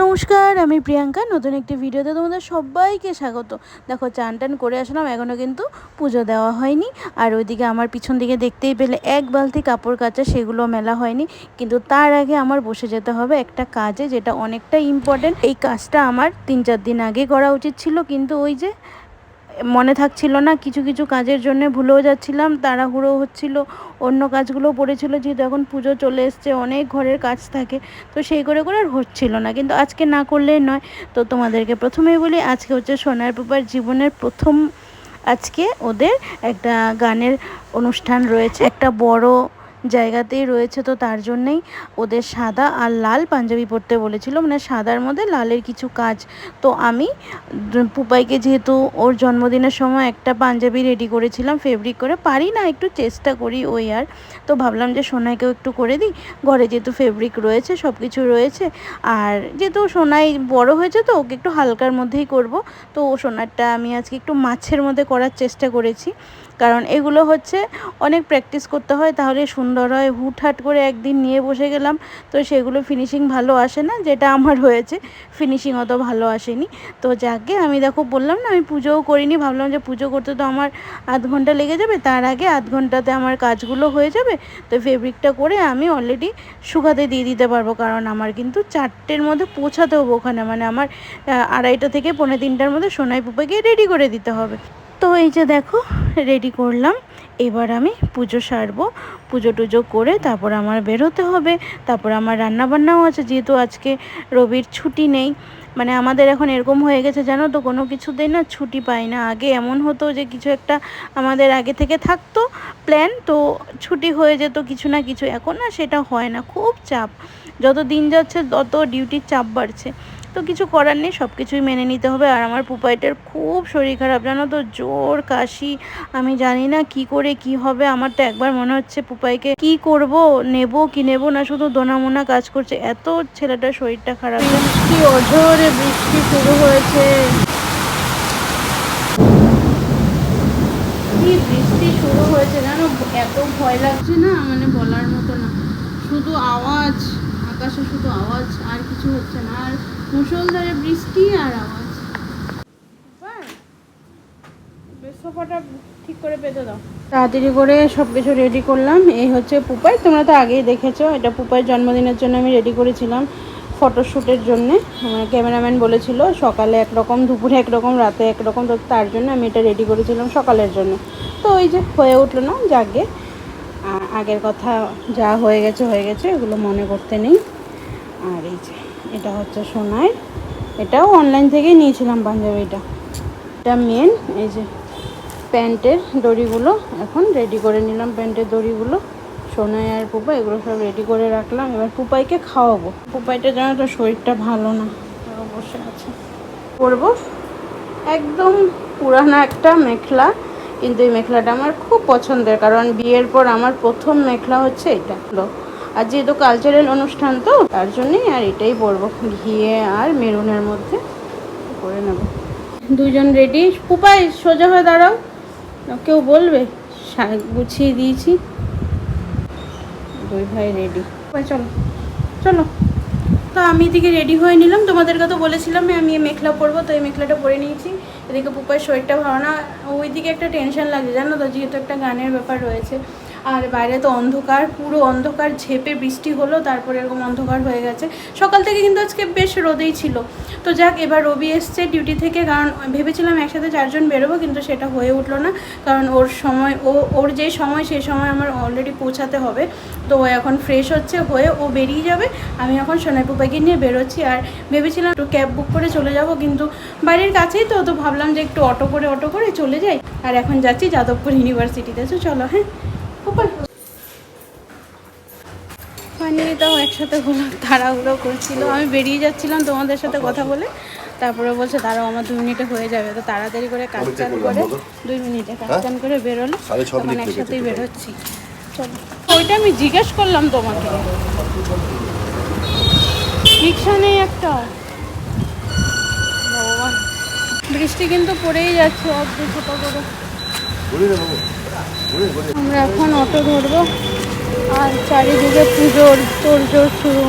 নমস্কার, আমি প্রিয়াঙ্কা, নতুন একটি ভিডিওতে তোমাদের সবাইকে স্বাগত। দেখো, চান টান করে আসলাম এখনও কিন্তু পুজো দেওয়া হয়নি। আর ওইদিকে আমার পিছন দিকে দেখতেই পেলে এক বালতি কাপড় কাচা, সেগুলো মেলা হয়নি। কিন্তু তার আগে আমার বসে যেতে হবে একটা কাজে, যেটা অনেকটা ইম্পর্টেন্ট এই কাজটা আমার তিন চার দিন আগে করা উচিত ছিল, কিন্তু ওই যে মনে থাকছিল না, কিছু কিছু কাজের জন্য ভুলেও যাচ্ছিলাম তাড়াহুড়ো হচ্ছিল। অন্য কাজগুলো পড়েছিল, যেহেতু এখন পুজো চলে এসছে, অনেক ঘরের কাজ থাকে, তো সেই করে করে আর হচ্ছিল না। কিন্তু আজকে না করলেই নয়। তো তোমাদেরকে প্রথমেই বলি, আজকে হচ্ছে সোনার পেপার জীবনের প্রথম, আজকে ওদের একটা গানের অনুষ্ঠান রয়েছে। একটা বড় জায়গাতেই রয়েছে, তো তার জন্যেই ওদের সাদা আর লাল পাঞ্জাবি পরতে বলেছিল। মানে সাদার মধ্যে লালের কিছু কাজ। তো আমি পুপাইকে যেহেতু ওর জন্মদিনের সময় একটা পাঞ্জাবি রেডি করেছিলাম ফেব্রিক করে, পারি না, একটু চেষ্টা করি ওই আর। তো ভাবলাম যে সোনাইকেও একটু করে দিই। ঘরে যেহেতু ফেব্রিক রয়েছে সব কিছু রয়েছে, আর যেহেতু সোনাই বড় হয়েছে তো ওকে একটু হালকার মধ্যেই করব। তো ও সোনারটা আমি আজকে একটু মাছের মধ্যে করার চেষ্টা করেছি। কারণ এগুলো হচ্ছে অনেক প্র্যাকটিস করতে হয়, তাহলে সুন্দর হয়। হুটহাট করে একদিন নিয়ে বসে গেলাম, তো সেগুলো ফিনিশিং ভালো আসে না, যেটা আমার হয়েছে ফিনিশিং অত ভালো আসেনি। তো যাকে আমি দেখো বললাম না, আমি পুজোও করিনি, ভাবলাম যে পুজো করতে তো আমার আধ ঘণ্টা লেগে যাবে, তার আগে আধ ঘন্টাতে আমার কাজগুলো হয়ে যাবে, তো ফেব্রিকটা করে আমি অলরেডি শুকাতে দিয়ে দিতে পারব, কারণ আমার কিন্তু চারটের মধ্যে পৌঁছাতে হব ওখানে মানে আমার আড়াইটা থেকে পৌনে তিনটার মধ্যে সোনাই পুপাকে রেডি করে দিতে হবে। তো এই যে দেখো রেডি করলাম। এবার আমি পুজো সারবো। পুজো টুজো করে তারপর আমার বেরোতে হবে। তারপর আমার রান্নাবান্নাও আছে, যেহেতু আজকে রবির ছুটি নেই। মানে আমাদের এখন এরকম হয়ে গেছে, জানো তো, কোনো কিছুতেই না ছুটি পাই না। আগে এমন হতো যে কিছু একটা আমাদের আগে থেকে থাকতো প্ল্যান তো ছুটি হয়ে যেত কিছু না কিছু। এখন না সেটা হয় না, খুব চাপ। যত দিন যাচ্ছে, তত ডিউটির চাপ বাড়ছে। তো কিছু করার নেই সব কিছুই মেনে নিতে হবে। আর আমার পুপাইটার খুব শরীর খারাপ, জানো তো? জোর কাশি, আমি জানি না কি করে কি হবে। আমার তো একবার মনে হচ্ছে পুপাইকে, কি করব? নেব কি নেব না? শুধু দোনামোনা কাজ করছে। এত ছেলেটার শরীরটা খারাপ। বৃষ্টি অঝরে বৃষ্টি শুরু হয়েছে। কি বৃষ্টি শুরু হয়েছে জানো? এত ভয় লাগছে না? মানে বলার মতো না। শুধু আওয়াজ, আকাশে শুধু আওয়াজ, আর কিছু হচ্ছে না। আর মুসলধারে বৃষ্টি আর আওয়াজ। সোফাটা ঠিক করে পেতে দাও। তাড়াতাড়ি করে সব কিছু রেডি করলাম। এই হচ্ছে পুপাই। তোমরা তো আগেই দেখেছ এটা পুপাইয়ের জন্মদিনের জন্য আমি রেডি করেছিলাম ফটোশ্যুটের জন্যে। আমার ক্যামেরাম্যান বলেছিল সকালে একরকম দুপুরে একরকম রাতে একরকম তো তার জন্য আমি এটা রেডি করেছিলাম সকালের জন্য। তো ওই যে হয়ে উঠল না যাকে আগের কথা যা হয়ে গেছে হয়ে গেছে এগুলো মনে করতে নেই। আর এই যে এটা হচ্ছে সোনায় এটাও অনলাইন থেকেই নিয়েছিলাম পাঞ্জাবিটা। এটা মেন এই যে প্যান্টের দড়িগুলো, এখন রেডি করে নিলাম প্যান্টের দড়িগুলো। সোনাই আর পুপা, এগুলো সব রেডি করে রাখলাম। এবার পুপাইকে খাওয়াবো। পুপাইটা জানো তো শরীরটা ভালো না বসে আছে। করব। একদম পুরানো একটা মেখলা, কিন্তু এই মেখলাটা আমার খুব পছন্দের, কারণ বিয়ের পর আমার প্রথম মেখলা হচ্ছে এটা। আর যেহেতু কালচারাল অনুষ্ঠান তো, তার জন্যই আর এটাই পরবো। ঘিয়ে আর মেরুনের মধ্যে করে নেব। দুজন রেডি পুপাই সোজা হয়ে দাঁড়াও। কেউ বলবে? গুছিয়ে দিয়েছি। দুই ভাই রেডি চলো। চলো। তো আমি এদিকে রেডি হয়ে নিলাম। তোমাদেরকে তো বলেছিলাম আমি এই মেখলা পরবো, তো এই মেখলাটা পরে নিয়েছি। এদিকে পুপার শরীরটা ভালো না। ওইদিকে একটা টেনশন লাগছে জানো তো? যেহেতু একটা গানের ব্যাপার রয়েছে। আর বাইরে তো অন্ধকার, পুরো অন্ধকার ঝেপে বৃষ্টি হলো, তারপরে এরকম অন্ধকার হয়ে গেছে। সকাল থেকে কিন্তু আজকে বেশ রোদেই ছিল। তো যাক, এবার রবি এসছে ডিউটি থেকে, কারণ ভেবেছিলাম একসাথে চারজন বেরোবো, কিন্তু সেটা হয়ে উঠল না, কারণ ওর সময়, ও, ওর যে সময় সেই সময় আমার অলরেডি পৌঁছাতে হবে। তো ও এখন ফ্রেশ হচ্ছে, হয়ে ও বেরিয়ে যাবে। আমি এখন সোনাইপুপাকে নিয়ে বেরোচ্ছি, আর ভেবেছিলাম একটু ক্যাব বুক করে চলে যাব, কিন্তু বাড়ির কাছেই তো তো ভাবলাম যে একটু অটো করে অটো করে চলে যাই। আর এখন যাচ্ছি যাদবপুর ইউনিভার্সিটিতে তো চলো হ্যাঁ। ফাইনালি তাও একসাথে হলো তাড়াহুড়ো করছিল। আমি বেরিয়ে যাচ্ছিলাম তোমাদের সাথে কথা বলে। তারপরে বলছে দাঁড়াও আমার দু মিনিটে হয়ে যাবে। তো তাড়াতাড়ি করে কাজ চান করে দুই মিনিটে কাজ চান করে বেরোলো। তখন একসাথেই বেরোচ্ছি। চলো। ওইটা আমি জিজ্ঞেস করলাম তোমাকে। রিক্সা নেই একটা। ভগবান। বৃষ্টি কিন্তু পড়েই যাচ্ছে অর্ধেক ছোট করে। আমরা এখন অটো ধরবো, আর চারিদিকে পুজোর তোরজোর শুরু।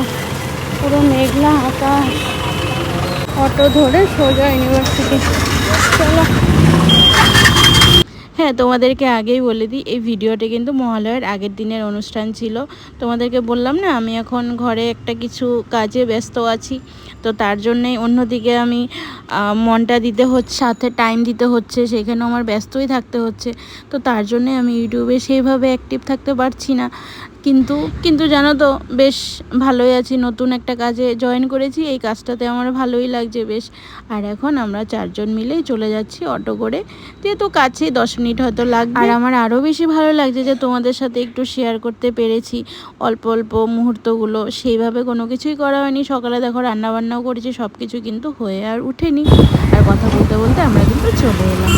পুরো মেঘলা আকাশ। অটো ধরে সোজা ইউনিভার্সিটি চলো। হ্যাঁ তোমাদেরকে আগেই বলে দিই, এই ভিডিওটা কিন্তু মহালয়ার আগের দিনের অনুষ্ঠান ছিল। তোমাদেরকে বললাম না, আমি এখন ঘরে একটা কিছু কাজে ব্যস্ত আছি, তো তার জন্যেই অন্যদিকে আমি মনটা দিতে হচ্ছে, সাথে টাইম দিতে হচ্ছে সেখানে আমার ব্যস্তই থাকতে হচ্ছে। তো তার জন্যে আমি ইউটিউবে সেইভাবে অ্যাক্টিভ থাকতে পারছি না। কিন্তু কিন্তু জানো তো বেশ ভালোই আছি। নতুন একটা কাজে জয়েন করেছি। এই কাজটাতে আমার ভালোই লাগছে বেশ। আর এখন আমরা চারজন মিলেই চলে যাচ্ছি অটো করে। যেহেতু কাছেই দশ মিনিট হয়তো লাগবে। আর আমার আরও বেশি ভালো লাগছে যে তোমাদের সাথে একটু শেয়ার করতে পেরেছি। অল্প অল্প মুহূর্তগুলো সেইভাবে কোনো কিছুই করা হয়নি। সকালে দেখো রান্নাবান্নাও করেছি সব কিছু কিন্তু হয়ে আর উঠেনি। আর কথা বলতে বলতে আমরা কিন্তু চলে এলাম।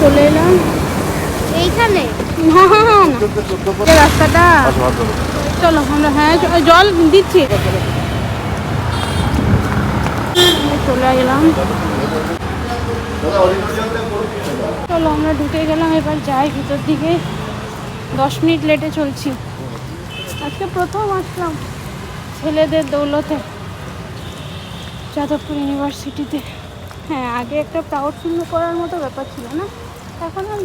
চলো এলাম। এইখানে? না না রাস্তাটা। চলো আমরা হ্যাঁ জল দিচ্ছি। চলে গেলাম। চলো আমরা ঢুকে গেলাম এবার যাই ভিতর দিকে। দশ মিনিট লেটে চলছি। আজকে প্রথম আসলাম ছেলেদের দৌলতে যাদবপুর ইউনিভার্সিটিতে। হ্যাঁ আগে একটা প্রাউড ফিল করার মতো ব্যাপার ছিল না? এখন আর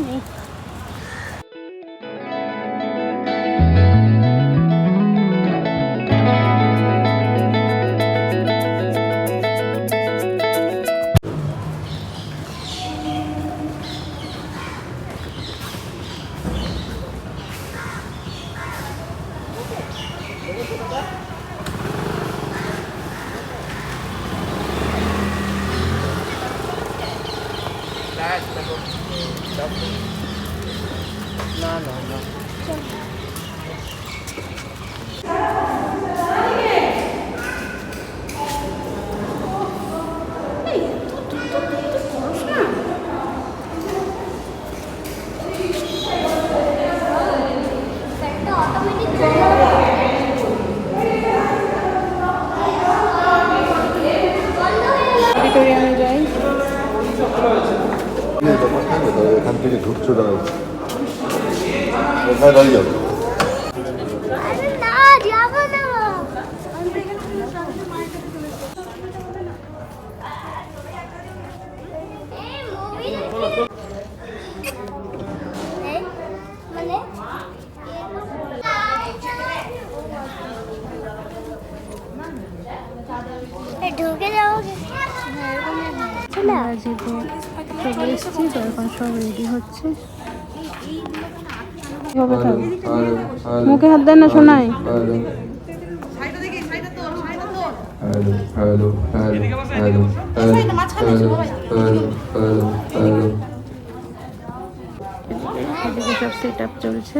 나, 나, 나, এসেছি তো এখন সব রেডি হচ্ছে। মুখে হাত দেন না শোনাই। সব সেট আপ চলছে।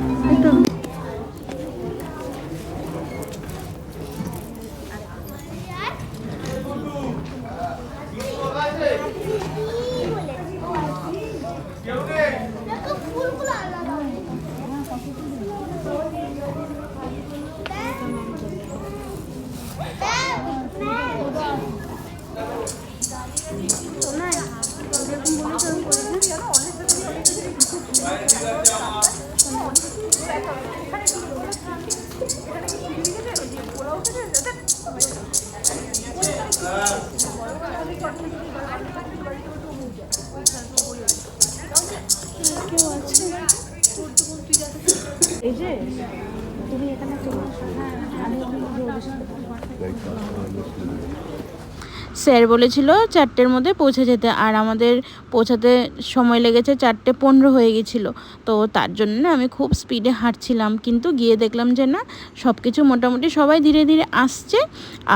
স্যার বলেছিল চারটের মধ্যে পৌঁছে যেতে, আর আমাদের পৌঁছাতে সময় লেগেছে চারটে পনেরো হয়ে গেছিল। তো তার জন্য আমি খুব স্পিডে হাঁটছিলাম, কিন্তু গিয়ে দেখলাম যে না সব কিছু মোটামুটি সবাই ধীরে ধীরে আসছে,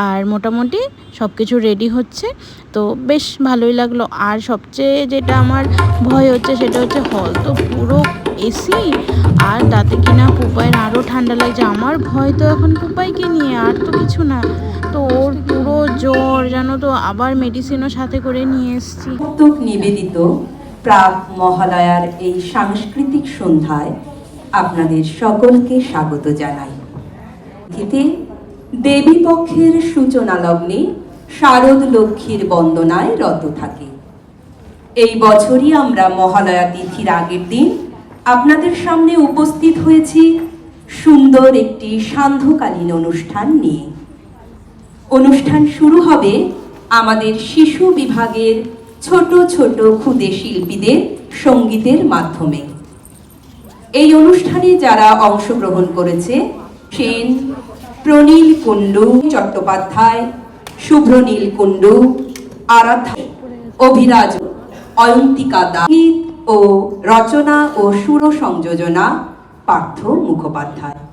আর মোটামুটি সব কিছু রেডি হচ্ছে। তো বেশ ভালোই লাগল। আর সবচেয়ে যেটা আমার ভয় হচ্ছে সেটা হচ্ছে হল তো পুরো এসি? আর তাতে কিনা পুপাইয়ের আরও ঠান্ডা লাগছে। আমার ভয় তো এখন পুপাইকে নিয়ে, আর তো কিছু না। তো ওর পুরো জ্বর, জানো তো, আবার মেডিসিনও সাথে করে নিয়ে এসেছি। নিবেদিত প্রাক মহালয়ার এই সাংস্কৃতিক সন্ধ্যায় আপনাদের সকলকে স্বাগত জানাই। তিথিতে দেবী পক্ষের সূচনা লগ্নে শারদ লক্ষ্মীর বন্দনায় রত থাকে। এই বছরই আমরা মহালয়া তিথির আগের দিন আপনাদের সামনে উপস্থিত হয়েছি সুন্দর একটি সান্ধ্যকালীন অনুষ্ঠান নিয়ে। অনুষ্ঠান শুরু হবে আমাদের শিশু বিভাগের ছোট ছোট ক্ষুদে শিল্পীদের সঙ্গীতের মাধ্যমে। এই অনুষ্ঠানে যারা অংশগ্রহণ করেছে সেন প্রনীল কুণ্ডু চট্টোপাধ্যায়, শুভ্রনীল কুণ্ডু আরাধ্যা অভিরাজ, অয়ন্তিকা গীত ও রচনা ও সুর সংযোজনা পার্থ মুখোপাধ্যায়।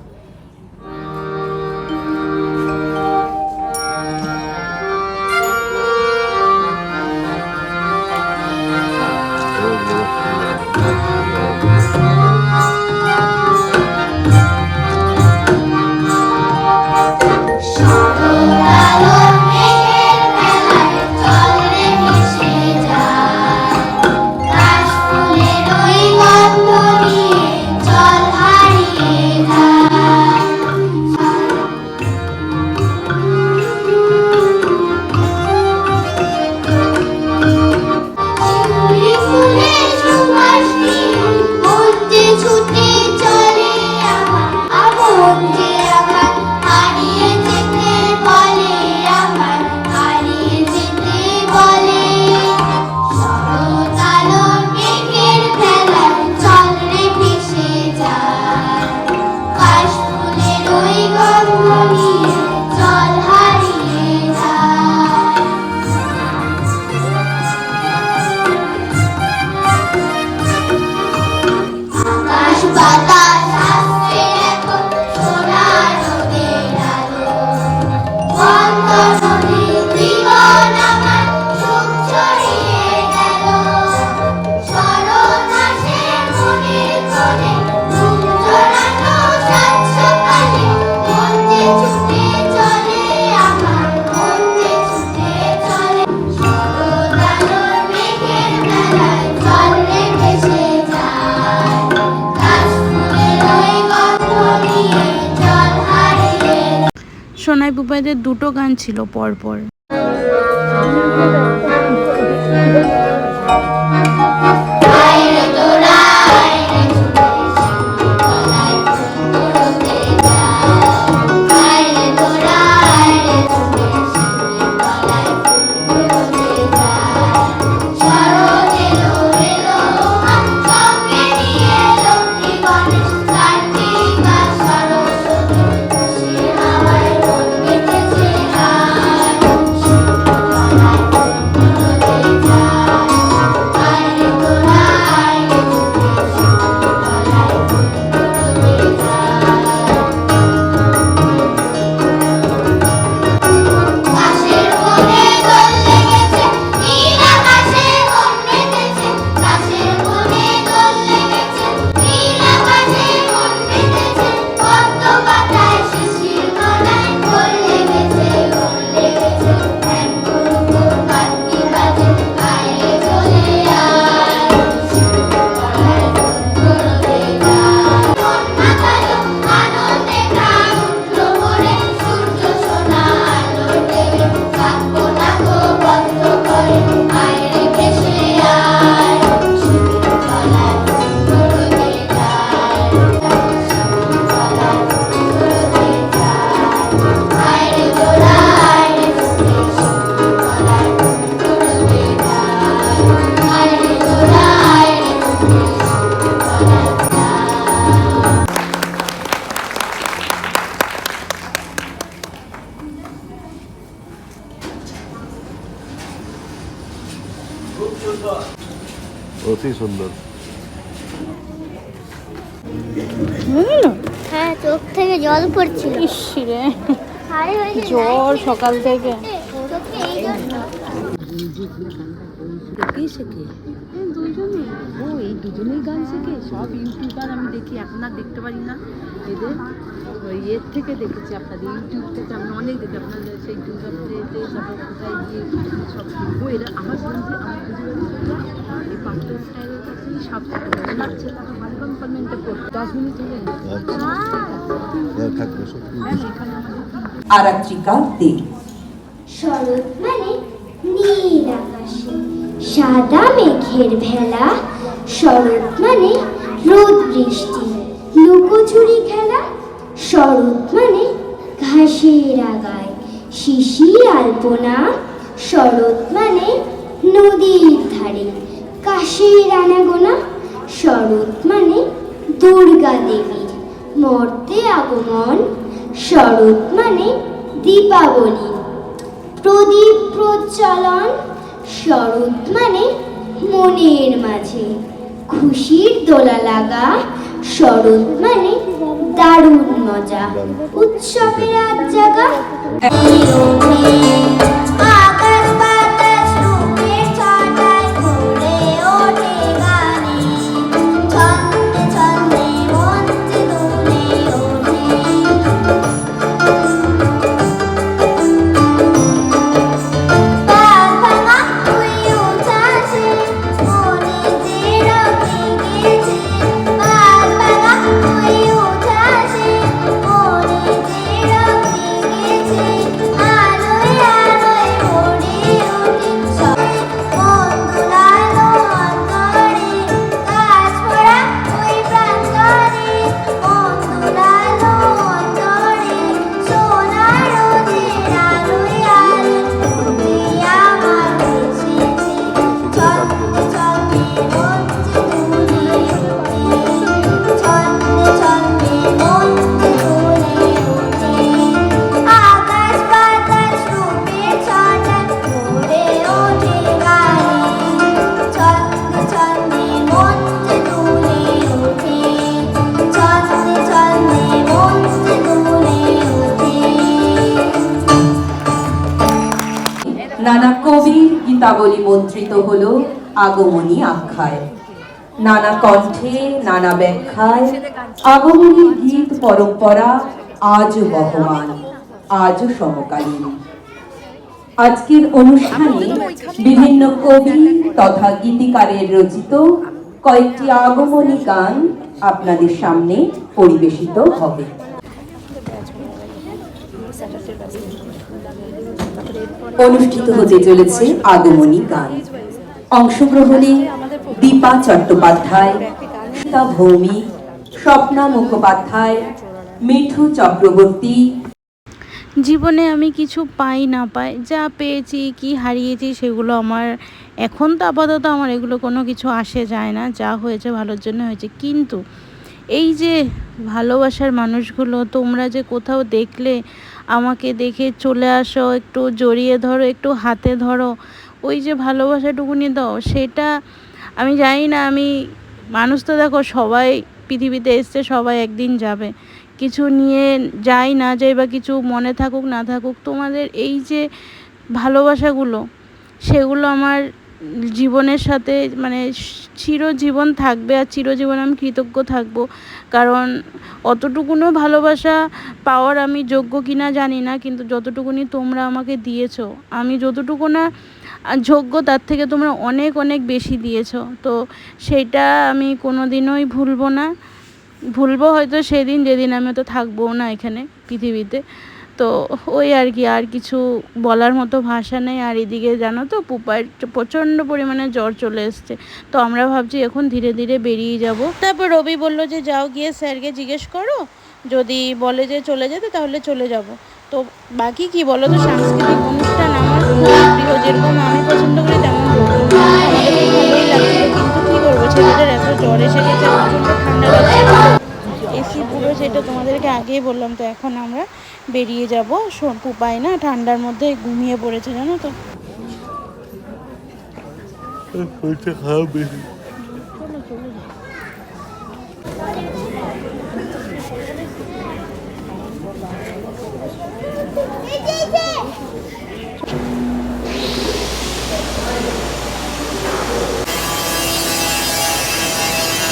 সোনাই বুবাইদের দুটো গান ছিল পরপর। অতি সুন্দর। হ্যাঁ চোখ থেকে জল পড়ছিল। ইস রে। হাই হয়েছে জ্বর সকাল থেকে। দুজনে। ও এই দুজনেই গান শেখে? সব ইউটিউবার আমি দেখি এখন আর দেখতে পারি না। এদের? ওই এর থেকে দেখেছি আপনাদের ইউটিউব থেকে আমি অনেক দেখি আপনাদের সেই দুর্গাপুরেতে তারপর কোথায় গিয়ে সব ও এরা আমার বন্ধু আমার এই পাত্র স্টাইলের কাছেই সব ওনার পড়তো। দশ মিনিট হলে হ্যাঁ এখানে দে শরৎ মানে নীল আকাশে সাদা মেঘের ভেলা। শরৎ মানে রোদ বৃষ্টি লুকোচুরি খেলা শরৎ মানে ঘাসের আগায়। শিশির আলপনা শরৎ মানে নদীর ধারে। কাশের আনাগোনা শরৎ মানে দুর্গা দেবীর মর্তে আগমন শরৎ মানে দীপাবলি। প্রদীপ প্রচলন শরৎ মানে মনের মাঝে। খুশির দোলা লাগা শরৎ মানে দারুণ মজা। উৎসবের আজ জাগা। গীতাবলী মন্ত্রিত হল আগমনী আখ্যায়। নানা কণ্ঠে, নানা ব্যাখ্যায় আগমনী গীত পরম্পরা আজও বহমান, আজও সমকালীন। আজকের অনুষ্ঠানে বিভিন্ন কবি তথা গীতিকারের রচিত কয়েকটি আগমনী গান আপনাদের সামনে পরিবেশিত হবে। অনুষ্ঠিত হতে চলেছে আগমনী গান। অংশগ্রহণে দীপা চট্টোপাধ্যায় সীতা ভৌমিক স্বপ্না মুখোপাধ্যায়, মিঠু চক্রবর্তী। জীবনে আমি কিছু পাই না পাই, যা পেয়েছি, কি হারিয়েছি সেগুলো আমার এখন তো আপাতত আমার এগুলো কোনো কিছু আসে যায় না, যা হয়েছে ভালোর জন্য হয়েছে। কিন্তু এই যে ভালোবাসার মানুষগুলো, তোমরা যে কোথাও দেখলে আমাকে দেখে চলে আসো, একটু জড়িয়ে ধরো, একটু হাতে ধরো। ওই যে ভালোবাসাটুকুনি দাও, সেটা আমি জানি না, আমি মানুষ তো দেখো, সবাই পৃথিবীতে এসছে, সবাই একদিন যাবে। কিছু নিয়ে যাই, না যাই বা কিছু মনে থাকুক, না থাকুক, তোমাদের এই যে ভালোবাসাগুলো, সেগুলো আমার জীবনের সাথে মানে চিরজীবন থাকবে আর চিরজীবন আমি কৃতজ্ঞ থাকব। কারণ অতটুকুনও ভালোবাসা পাওয়ার আমি যোগ্য কিনা জানি না, কিন্তু যতটুকুনি তোমরা আমাকে দিয়েছ, আমি যতটুকু না যোগ্য তার থেকে তোমরা অনেক অনেক বেশি দিয়েছ। তো সেইটা আমি কোনো দিনই ভুলবো না। ভুলবো হয়তো সেদিন, যেদিন আমি তো থাকব না এখানে পৃথিবীতে। তো ওই আর কি, আর কিছু বলার মতো ভাষা নেই। আর এদিকে জানো তো, পুপার প্রচণ্ড পরিমাণে জ্বর চলে এসছে। তো আমরা ভাবছি এখন ধীরে ধীরে বেরিয়ে যাব। তারপর রবি বলল যে, যাও গিয়ে স্যারকে জিজ্ঞেস করো। যদি বলে যে চলে যেতে, তাহলে চলে যাব। তো বাকি কি বলো তো, সাংস্কৃতিক অনুষ্ঠান আমার প্রিয়, যেরকম আমি পছন্দ করি, তেমন কিন্তু কী করব? ছেলেদের এত জ্বর এসে গেছে, প্রচণ্ড ঠান্ডা লাগছে। এসি পুরো সেটা তোমাদেরকে আগেই বললাম, তো এখন আমরা বেরিয়ে যাব। উপায় না ঠান্ডার মধ্যে ঘুমিয়ে পড়েছে জানো তো।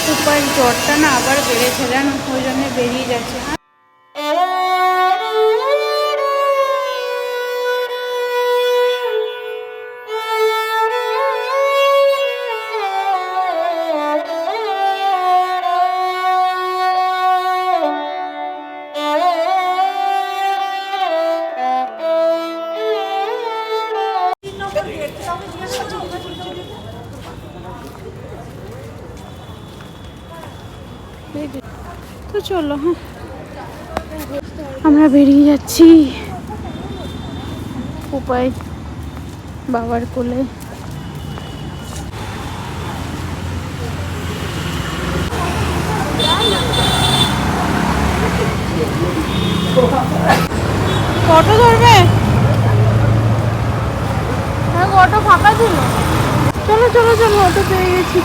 সুপার জ্বরটা না আবার বেড়েছে জানো? ওই জন্য বেরিয়ে যাচ্ছে। যাচ্ছি। উপায় বাবার কোলে। অটো ধরবে? হ্যাঁ অটো ফাঁকা ছিল। চলো চলো চলো, অটো পেয়ে গেছি।